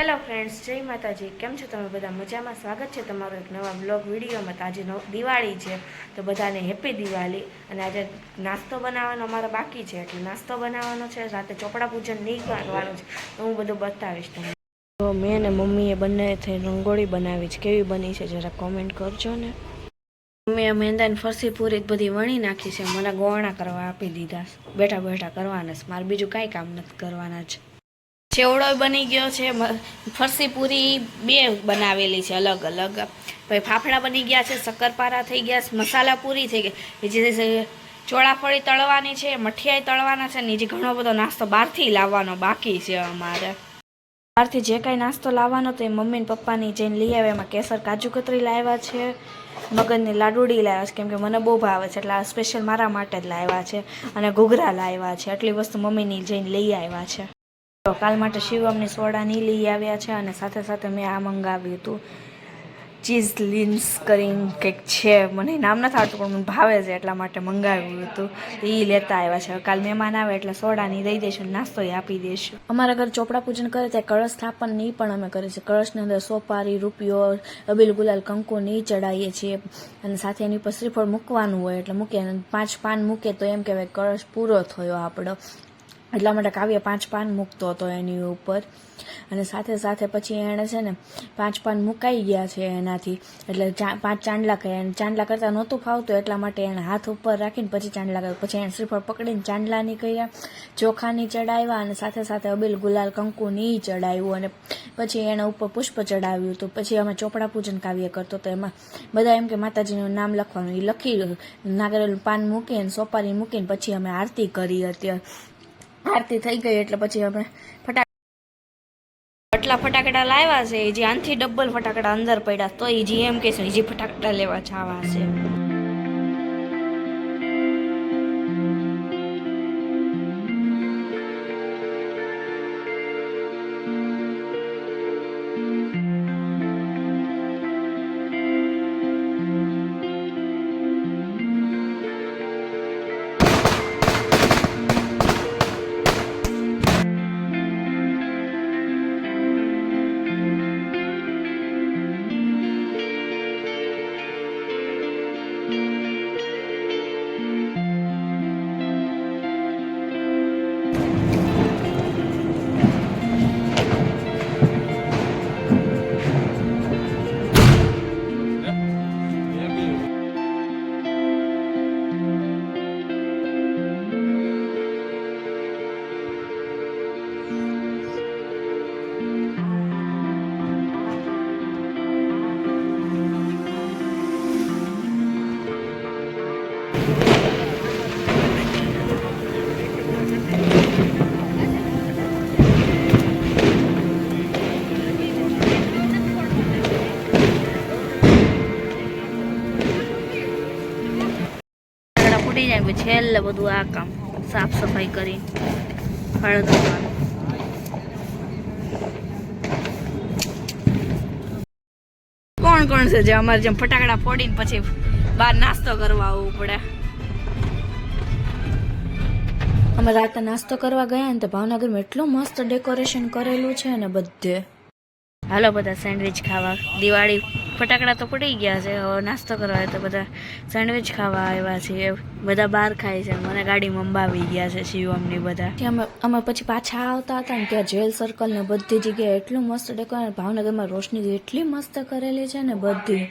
Hello friends જય માતાજી. કેમ છો તમે બધા? મજામાં? સ્વાગત છે તમારો એક નવા બ્લોગ વિડીયોમાં. તો દિવાળી છે, તો બધાને હેપી દિવાળી. અને આજે નાસ્તો બનાવવાનો અમારો બાકી છે, એટલે નાસ્તો બનાવવાનો છે, રાતે ચોપડા પૂજન નહીં કરવાનું છે, તો હું બધું બતાવીશ તમને. તો મેં ને મમ્મીએ બંને થઈ રંગોળી બનાવી છે. કેવી બની છે, જરા કોમેન્ટ કરજો ને. મમ્મીએ મેંદાની ફરસી પૂરી બધી વણી નાખી છે. મને ગોળણા કરવા આપી દીધા. બેઠા બેઠા કરવાના છે. મારે બીજું કાંઈ કામ નથી કરવાના છે ચેવડો બની ગયો છે. ફરસી પૂરી બે બનાવેલી છે અલગ અલગ. પછી ફાફડા બની ગયા છે, શક્કરપારા થઈ ગયા છે, મસાલા પૂરી થઈ ગઈ જે ચોળાફળી તળવાની છે, મઠિયાઈ તળવાના છે ને જે ઘણો બધો નાસ્તો બહારથી લાવવાનો બાકી છે અમારે. બહારથી જે કાંઈ નાસ્તો લાવવાનો તો એ મમ્મી પપ્પાની જઈને લઈ આવે એમાં કેસર કાજુ કતરી લાવ્યા છે મગજની લાડુડી લાવ્યા છે. કેમ કે મને બહુ ભાવે છે, એટલે આ સ્પેશિયલ મારા માટે જ લાવ્યા છે અને ઘૂઘરા લાવ્યા છે. આટલી વસ્તુ મમ્મીની જઈને લઈ આવ્યા છે. કાલ માટે શિવમની સોડાની લઈ આવ્યા છે અને સાથે સાથે મેં આ મંગાવ્યું હતું. ચીઝ લીન્સ કરીને કંઈક છે. મને નામ નથી આવતું, પણ મને ભાવે છે એટલા માટે મંગાવ્યું હતું. એ લેતા આવ્યા છે. કાલ મહેમાન આવે એટલે સોડાની દઈ દઈશું નાસ્તો આપી દઈશું અમારા ઘર ચોપડા પૂજન કરે ત્યાં કળશ સ્થાપન નહીં પણ અમે કરીએ છીએ. કળશની અંદર સોપારી, રૂપિયો, અબીલ ગુલાલ, કંકુ નહીં ચડાવીએ છીએ. અને સાથે એની ઉપર શ્રીફળ મૂકવાનું હોય એટલે મૂકીએ. અને પાંચ પાન મૂકે તો એમ કહેવાય કળશ પૂરો થયો આપણો. એટલા માટે કાવ્ય પાંચ પાન મૂકતો હતો એની ઉપર. અને સાથે સાથે પછી એણે છે ને પાંચ પાન મુકાઈ ગયા છે એનાથી. એટલે પાંચ ચાંદલા કહે ચાંદલા કરતાં નહોતું ફાવતું, એટલા માટે એણે હાથ ઉપર રાખીને પછી ચાંદલા કર્યું. પછી એણે શ્રીફળ પકડીને ચાંદલાની કર્યા, ચોખાની ચડાવ્યા અને સાથે સાથે અબીલ ગુલાલ કંકુની ચડાવ્યું અને પછી એણે ઉપર પુષ્પ ચડાવ્યું હતું. પછી અમે ચોપડા પૂજન કાવ્ય કરતો તો એમાં બધા એમ કે માતાજીનું નામ લખવાનું. એ લખી, નાગરેલું પાન મૂકીને, સોપારી મૂકીને પછી અમે આરતી કરી અત્યારે. આરતી થઈ ગઈ એટલે પછી અમે ફટાકડા એટલા ફટાકડા લાવ્યા છે, જે આનથી ડબલ ફટાકડા અંદર પડ્યા તો એ જે એમ કેસ જે ફટાકડા લેવા જવા છે. જાય છેલ્લે બધું આ કામ સાફ સફાઈ કરી હળદ કોણ કોણ છે જે અમારે જેમ ફટાકડા ફોડીને પછી બહાર નાસ્તો કરવા આવવું પડે. અમે રાતે નાસ્તો કરવા ગયા ને તો ભાવનગરમાં એટલું મસ્ત ડેકોરેશન કરેલું છે ને બધે. હાલો બધા સેન્ડવિચ ખાવા. દિવાળી ફટાકડા તો પડી ગયા છે હવે નાસ્તો કરવા તો બધા સેન્ડવિચ ખાવા આવ્યા છે બધા બહાર ખાય છે મને ગાડી મંબાવી ગયા છે શિવમની બધા. અમે અમે પછી પાછા આવતા હતા ને ત્યાં જેલ સર્કલ ને બધી જગ્યાએ એટલું મસ્ત ડેકોરેશન ભાવનગરમાં રોશની એટલી મસ્ત કરેલી છે ને બધી.